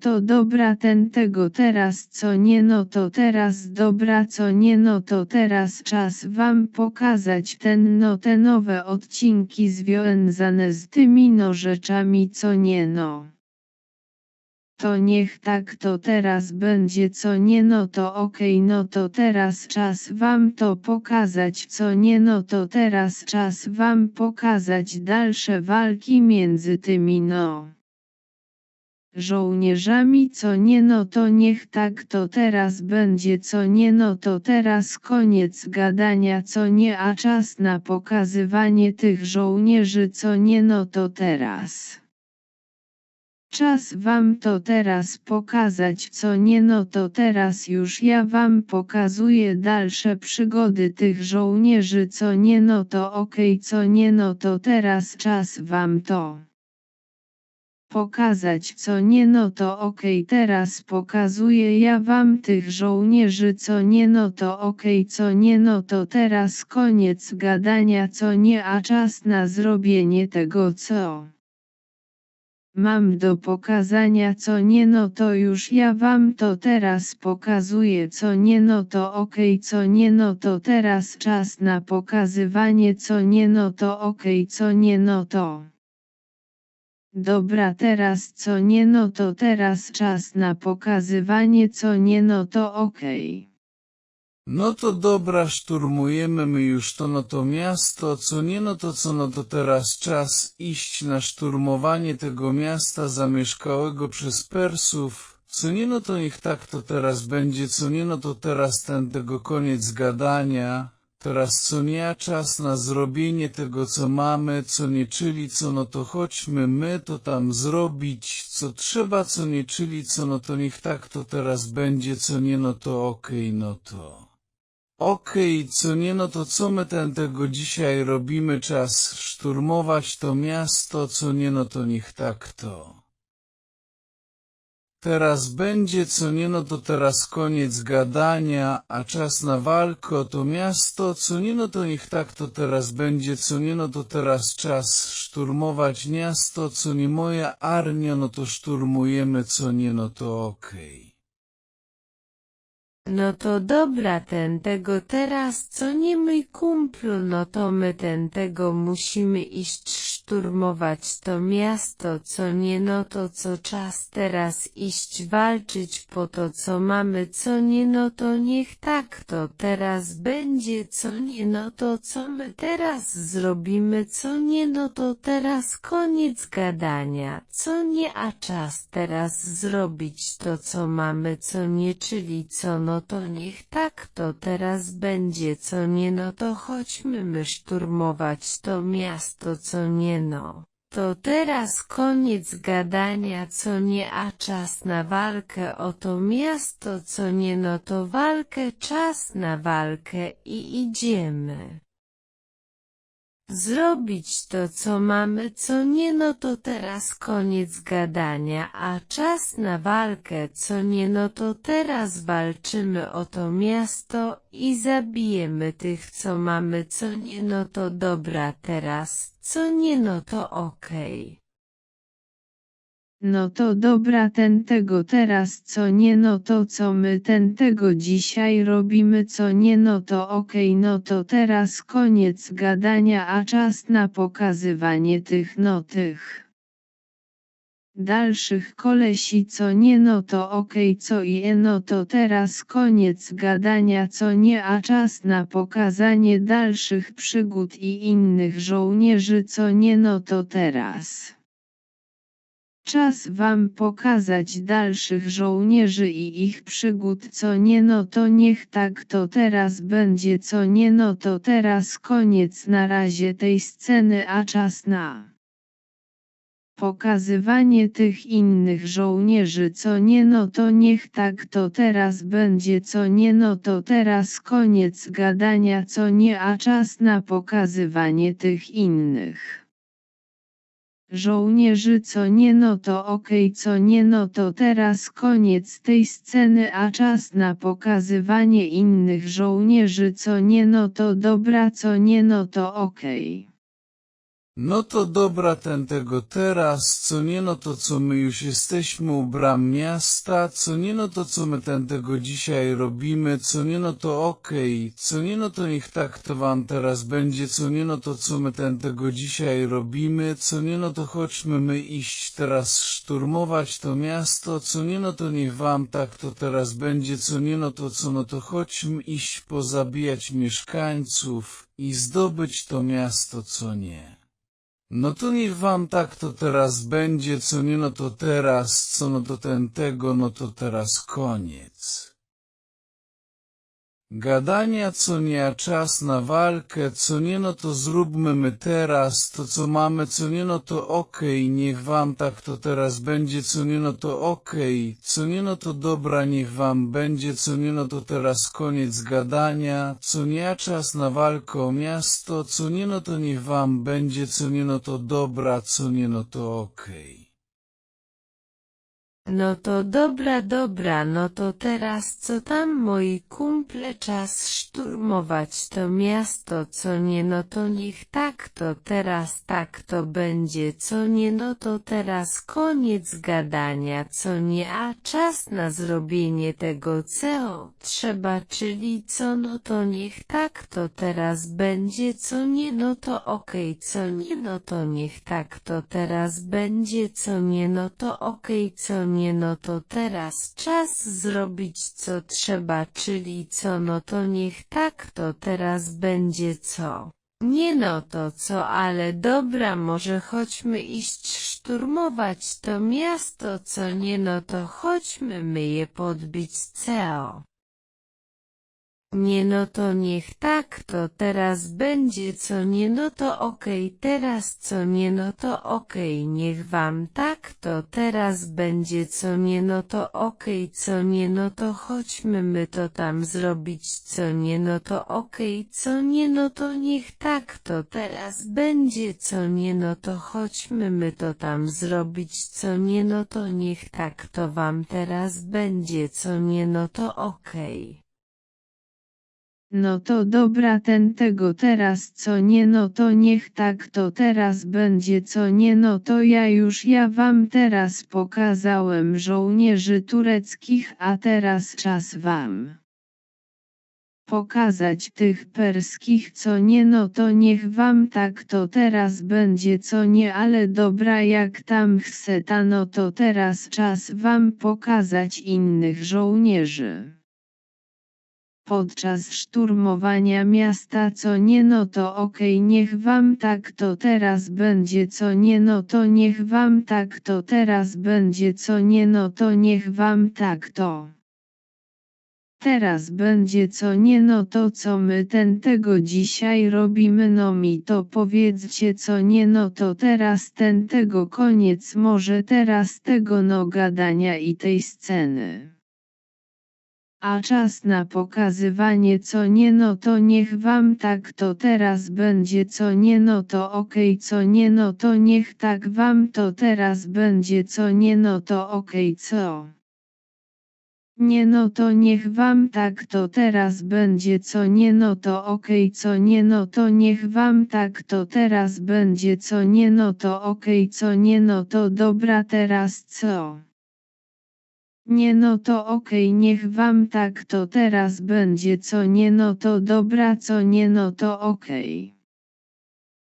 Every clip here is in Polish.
to dobra ten tego teraz co nie no to teraz dobra co nie no to teraz czas wam pokazać ten no te nowe odcinki związane z tymi no rzeczami co nie no. To niech tak to teraz będzie co nie no to okej okay, no to teraz czas wam to pokazać co nie no to teraz czas wam pokazać dalsze walki między tymi no żołnierzami co nie no to niech tak to teraz będzie co nie no to teraz koniec gadania co nie a czas na pokazywanie tych żołnierzy co nie no to teraz. Czas wam to teraz pokazać co nie no to teraz już ja wam pokazuję dalsze przygody tych żołnierzy co nie no to okej okay, co nie no to teraz czas wam to pokazać co nie no to okej okay, teraz pokazuję ja wam tych żołnierzy co nie no to okej okay, co nie no to teraz koniec gadania co nie a czas na zrobienie tego co mam do pokazania co nie no to już ja wam to teraz pokazuję co nie no to okej okay, co nie no to teraz czas na pokazywanie co nie no to okej co nie no to Dobra teraz co nie no to teraz czas na pokazywanie co nie no to okej. No to dobra, szturmujemy my już to no to miasto, co nie no to co no to teraz czas iść na szturmowanie tego miasta zamieszkałego przez Persów, co nie no to niech tak to teraz będzie, co nie no to teraz ten tego koniec gadania. Teraz co nie czas na zrobienie tego co mamy, co nie czyli co no to chodźmy my to tam zrobić, co trzeba co nie czyli co no to niech tak to teraz będzie, co nie no to okej okay, no to. Okej, okay, co nie no to co my ten tego dzisiaj robimy, czas szturmować to miasto, co nie no to niech tak to. Teraz będzie co nie no to teraz koniec gadania, a czas na walkę o to miasto, co nie no to niech tak to teraz będzie, co nie no to teraz czas szturmować miasto, co nie moja armia, no to szturmujemy, co nie no to okej. Okay. No to dobra ten tego teraz co nie mój kumplu no to my ten tego musimy iść szturmować to miasto co nie no to co czas teraz iść walczyć po to co mamy co nie no to niech tak to teraz będzie co nie no to co my teraz zrobimy co nie no to teraz koniec gadania co nie a czas teraz zrobić to co mamy co nie czyli co no to niech tak to teraz będzie co nie no to chodźmy my szturmować to miasto co nie no. To teraz koniec gadania co nie a czas na walkę o to miasto co nie no to walkę czas na walkę i idziemy zrobić to co mamy co nie no to teraz koniec gadania a czas na walkę co nie no to teraz walczymy o to miasto i zabijemy tych co mamy co nie no to dobra teraz co nie no to okej. Okay. No to dobra ten tego teraz co nie no to co my ten tego dzisiaj robimy co nie no to okej okay, no to teraz koniec gadania a czas na pokazywanie tych no tych dalszych kolesi co nie no to okej okay, co i no to teraz koniec gadania co nie a czas na pokazanie dalszych przygód i innych żołnierzy co nie no to teraz. Czas wam pokazać dalszych żołnierzy i ich przygód co nie no to niech tak to teraz będzie co nie no to teraz koniec na razie tej sceny a czas na pokazywanie tych innych żołnierzy co nie no to niech tak to teraz będzie co nie no to teraz koniec gadania co nie a czas na pokazywanie tych innych. Żołnierzy co nie no to okej okay, co nie no to teraz koniec tej sceny a czas na pokazywanie innych żołnierzy co nie no to dobra co nie no to okej. Okay. No to dobra ten tego teraz, co nie no to co my już jesteśmy u bram miasta, co nie no to co my ten tego dzisiaj robimy, co nie no to okej, co nie no to niech tak to wam teraz będzie, co nie no to co my ten tego dzisiaj robimy, co nie no to chodźmy my iść teraz szturmować to miasto, co nie no to niech wam tak to teraz będzie, co nie no to co no to chodźmy iść pozabijać mieszkańców i zdobyć to miasto, co nie. No to niech wam tak to teraz będzie, co nie no to teraz, co no to ten tego, no to teraz koniec. Gadania co nie, a czas na walkę, co nie no to zróbmy my teraz, to co mamy, co nie no to okej, niech wam tak to teraz będzie, co nie no to okej, co nie no to dobra, niech wam będzie, co nie no to teraz koniec gadania, co nie, a czas na walkę o miasto, co nie no to niech wam będzie, co nie no to dobra, co nie no to okej. No to dobra, dobra, no to teraz co tam moi kumple czas szturmować to miasto, co nie no to niech tak to teraz tak to będzie, co nie no to teraz koniec gadania, co nie a czas na zrobienie tego co trzeba, czyli co no to niech tak to teraz będzie, co nie no to okej, co nie no to niech tak to teraz będzie, co nie no to okej, co nie no to teraz czas zrobić co trzeba, czyli co no to niech tak to teraz będzie co. Nie no to co, ale dobra, może chodźmy iść szturmować to miasto, co nie no to chodźmy my je podbić CEO. Nie no to niech tak to teraz będzie co nie no to okej teraz co nie no to okej niech wam tak to teraz będzie co nie no to okej co nie no to chodźmy my to tam zrobić co nie no to okej co nie no to niech tak to teraz będzie co nie no to chodźmy my to tam zrobić co nie no to niech tak to wam teraz będzie co nie no to okej. No to dobra ten tego teraz co nie no to niech tak to teraz będzie co nie no to ja już ja wam teraz pokazałem żołnierzy tureckich a teraz czas wam pokazać tych perskich co nie no to niech wam tak to teraz będzie co nie ale dobra jak tam chce no to teraz czas wam pokazać innych żołnierzy. Podczas szturmowania miasta co nie no to okej niech wam tak to teraz będzie co nie no to niech wam tak to teraz będzie co nie no to niech wam tak to. Teraz będzie co nie no to co my ten tego dzisiaj robimy no mi to powiedzcie co nie no to teraz ten tego koniec może teraz tego no gadania i tej sceny. A czas na pokazywanie co nie no to niech wam tak to teraz będzie co nie no to okej co nie no to niech tak wam to teraz będzie co nie no to okej co. Nie no to niech wam tak to teraz będzie co nie no to okej co nie no to niech wam tak to teraz będzie co nie no to okej co nie no to dobra teraz co. Nie no to okej niech wam tak to teraz będzie co nie no to dobra co nie no to okej.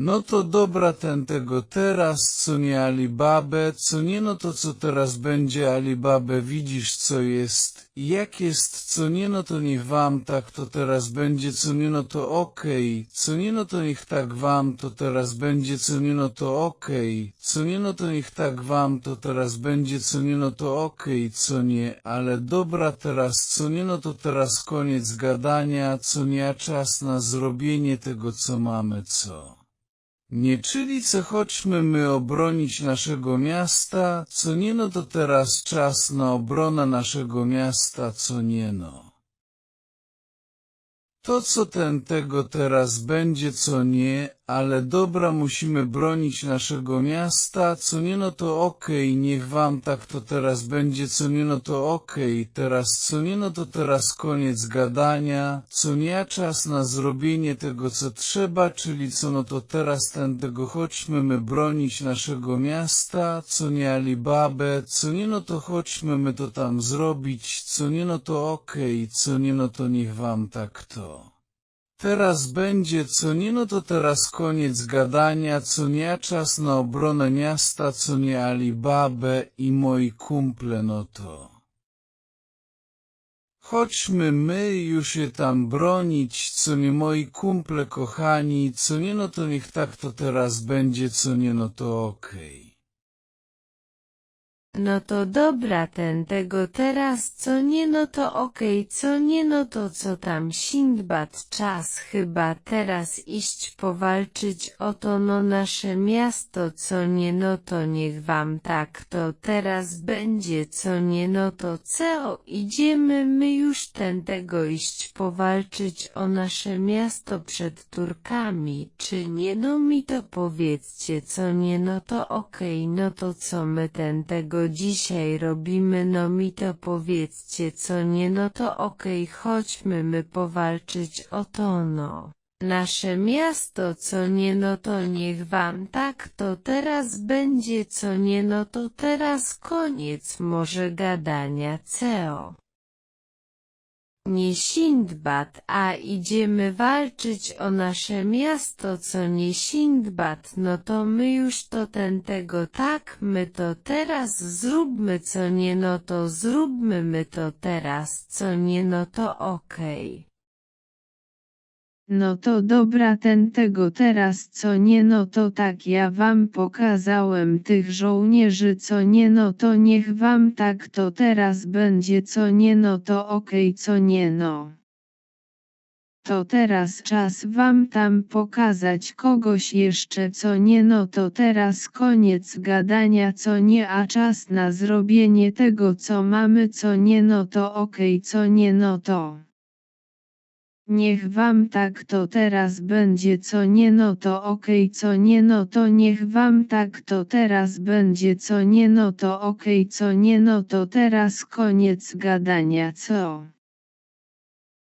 No to dobra ten tego teraz, co nie Alibabę, co nie no to co teraz będzie Alibabę, widzisz co jest, jak jest, co nie no to niech wam tak to teraz będzie, co nie no to okej, co nie no to niech tak wam to teraz będzie, co nie no to okej, co nie no to niech tak wam to teraz będzie, co nie no to okej, co nie, ale dobra teraz, co nie no to teraz koniec gadania, co nie a czas na zrobienie tego co mamy co. Nie czyli co chodźmy my obronić naszego miasta, co nie no to teraz czas na obronę naszego miasta, co nie no. To co ten tego teraz będzie, co nie, ale dobra musimy bronić naszego miasta, co nie no to okej, niech wam tak to teraz będzie, co nie no to okej, teraz co nie no to teraz koniec gadania, co nie czas na zrobienie tego co trzeba, czyli co no to teraz ten tego chodźmy my bronić naszego miasta, co nie Alibabę, co nie no to chodźmy my to tam zrobić, co nie no to okej, co nie no to niech wam tak to. Teraz będzie co nie no to teraz koniec gadania, co nie czas na obronę miasta, co nie Alibabę i moi kumple no to. Chodźmy my już je tam bronić, co nie moi kumple kochani, co nie no to niech tak to teraz będzie, co nie no to okej. No to dobra ten tego teraz co nie no to okej co nie no to co tam Sindbad czas chyba teraz iść powalczyć o to no nasze miasto co nie no to niech wam tak to teraz będzie co nie no to co idziemy my już ten tego iść powalczyć o nasze miasto przed Turkami czy nie no mi to powiedzcie co nie no to okej no to co my ten tego dzisiaj robimy no mi to powiedzcie co nie no to okej chodźmy my powalczyć o to no. Nasze miasto co nie no to niech wam tak to teraz będzie co nie no to teraz koniec może gadania CEO. Nie Sindbad, a idziemy walczyć o nasze miasto, co nie Sindbad, no to my już to ten tego tak, my to teraz zróbmy, co nie no to zróbmy my to teraz, co nie no to okej. No to dobra ten tego teraz co nie no to tak ja wam pokazałem tych żołnierzy co nie no to niech wam tak to teraz będzie co nie no to okej co nie no. To teraz czas wam tam pokazać kogoś jeszcze co nie no to teraz koniec gadania co nie a czas na zrobienie tego co mamy co nie no to okej co nie no to. Niech wam tak to teraz będzie co nie no to okej co nie no to niech wam tak to teraz będzie co nie no to okej co nie no to teraz koniec gadania co.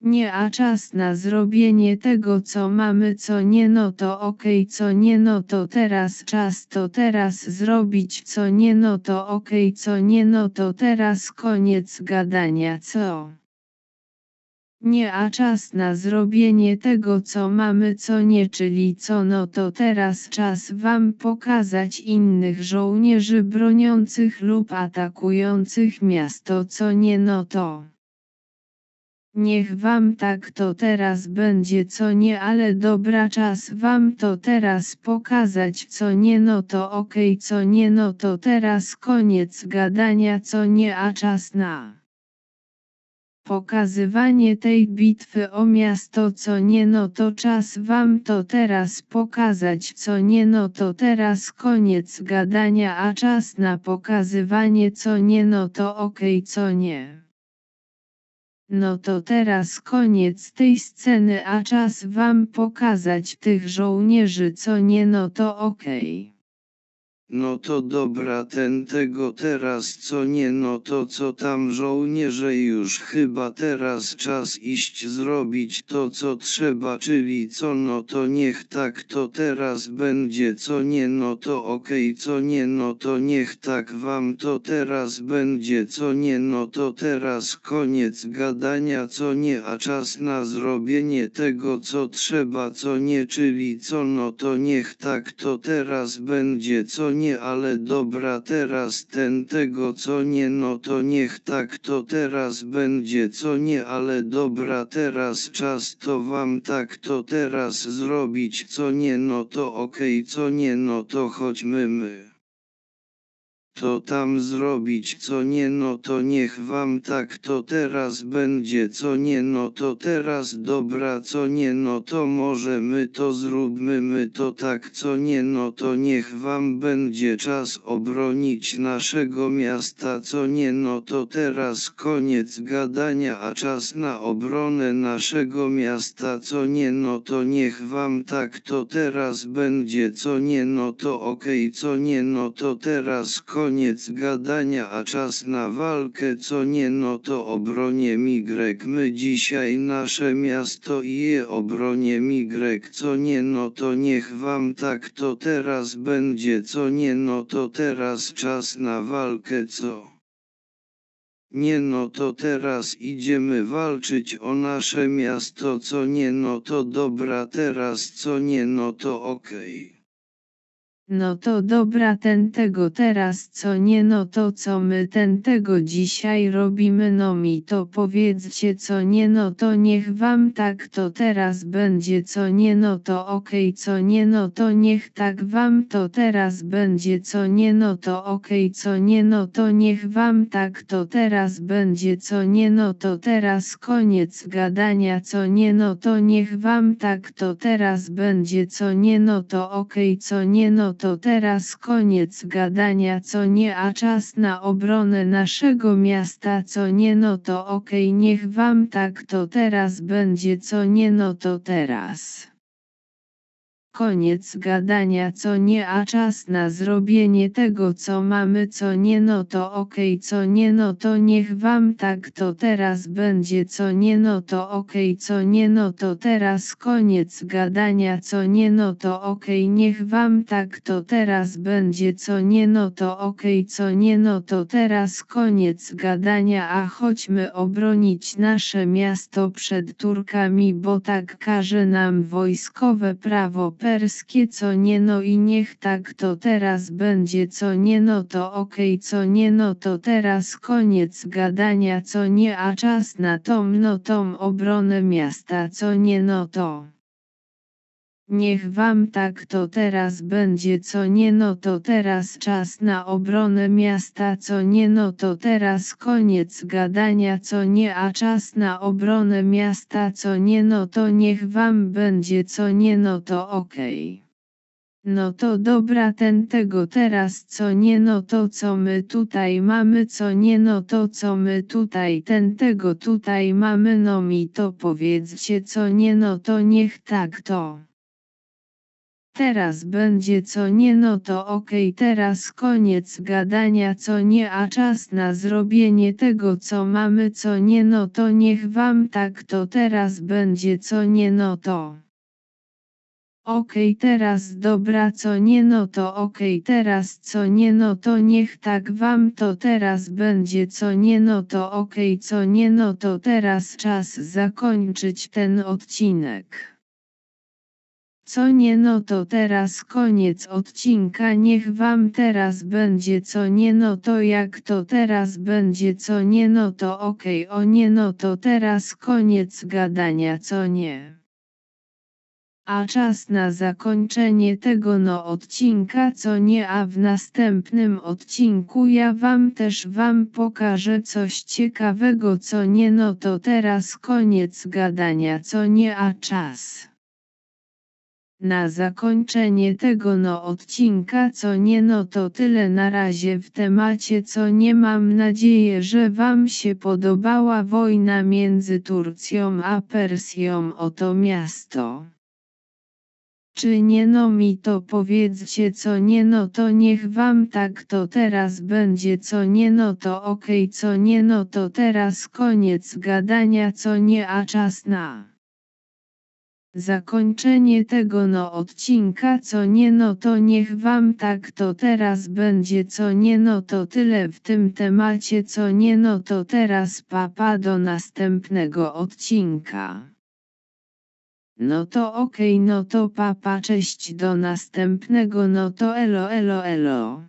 Nie a czas na zrobienie tego co mamy co nie no to okej co nie no to teraz czas to teraz zrobić co nie no to okej co nie no to teraz koniec gadania co. Nie a czas na zrobienie tego co mamy co nie czyli co no to teraz czas wam pokazać innych żołnierzy broniących lub atakujących miasto co nie no to. Niech wam tak to teraz będzie co nie ale dobra czas wam to teraz pokazać co nie no to okej co nie no to teraz koniec gadania co nie a czas na. Pokazywanie tej bitwy o miasto co nie no to czas wam to teraz pokazać co nie no to teraz koniec gadania a czas na pokazywanie co nie no to okej co nie. No to teraz koniec tej sceny a czas wam pokazać tych żołnierzy co nie no to okej. No to dobra ten tego teraz co nie no to co tam żołnierze już chyba teraz czas iść zrobić to co trzeba czyli co no to niech tak to teraz będzie co nie no to okej co nie no to niech tak wam to teraz będzie co nie no to teraz koniec gadania co nie a czas na zrobienie tego co trzeba co nie czyli co no to niech tak to teraz będzie co nie ale dobra teraz ten tego co nie no to niech tak to teraz będzie co nie ale dobra teraz czas to wam tak to teraz zrobić co nie no to okej co nie no to chodźmy my. To tam zrobić co nie no to niech wam tak to teraz będzie co nie no to teraz dobra co nie no to może my to zróbmy my to tak co nie no to niech wam będzie czas obronić naszego miasta co nie no to teraz koniec gadania a czas na obronę naszego miasta co nie no to niech wam tak to teraz będzie co nie no to okej okay, co nie no to teraz koniec gadania a czas na walkę co nie no to obronie migrek my dzisiaj nasze miasto i je obronie migrek co nie no to niech wam tak to teraz będzie. Co nie no to teraz czas na walkę co? Nie no to teraz idziemy walczyć o nasze miasto. Co nie no to dobra teraz. Co nie no to okej. Okay. No to dobra ten tego teraz co nie no to co my ten tego dzisiaj robimy no mi to powiedzcie co nie no to niech wam tak to teraz będzie co nie no to okej okay, co nie no to niech tak wam to teraz będzie co nie no to okej okay, co nie no to niech wam tak to teraz będzie co nie no to teraz koniec gadania co nie no to niech wam tak to teraz będzie co nie no to okej okay, co nie no to teraz koniec gadania co nie a czas na obronę naszego miasta co nie no to okej okay, niech wam tak to teraz będzie co nie no to teraz. Koniec gadania co nie a czas na zrobienie tego co mamy co nie no to okej okay, co nie no to niech wam tak to teraz będzie co nie no to okej okay, co nie no to teraz koniec gadania co nie no to okej okay, niech wam tak to teraz będzie co nie no to okej co nie no to teraz koniec gadania a chodźmy obronić nasze miasto przed Turkami bo tak każe nam wojskowe prawo perskie co nie no i niech tak to teraz będzie co nie no to okej okay, co nie no to teraz koniec gadania co nie a czas na tą no tą obronę miasta co nie no to. Niech wam tak to teraz będzie co nie no to teraz czas na obronę miasta co nie no to teraz koniec gadania co nie a czas na obronę miasta co nie no to niech wam będzie co nie no to okej. Okay. No to dobra ten tego teraz co nie no to co my tutaj mamy co nie no to co my tutaj ten tego tutaj mamy no mi to powiedzcie co nie no to niech tak to. Teraz będzie co nie no to okej okay, teraz koniec gadania co nie a czas na zrobienie tego co mamy co nie no to niech wam tak to teraz będzie co nie no to. Okej okay, teraz dobra co nie no to okej okay, teraz co nie no to niech tak wam to teraz będzie co nie no to okej okay, co nie no to teraz czas zakończyć ten odcinek. Co nie no to teraz koniec odcinka niech wam teraz będzie co nie no to jak to teraz będzie co nie no to okej okay, o nie no to teraz koniec gadania co nie. A czas na zakończenie tego no odcinka co nie a w następnym odcinku ja wam też wam pokażę coś ciekawego co nie no to teraz koniec gadania co nie a czas. Na zakończenie tego no odcinka co nie no to tyle na razie w temacie co nie mam nadzieję że wam się podobała wojna między Turcją a Persją o to miasto. Czy nie no mi to powiedzcie co nie no to niech wam tak to teraz będzie co nie no to okej okay, co nie no to teraz koniec gadania co nie a czas na zakończenie tego no odcinka co nie no to niech wam tak to teraz będzie co nie no to tyle w tym temacie co nie no to teraz papa do następnego odcinka. No to okej okay, no to papa cześć do następnego no to elo elo elo.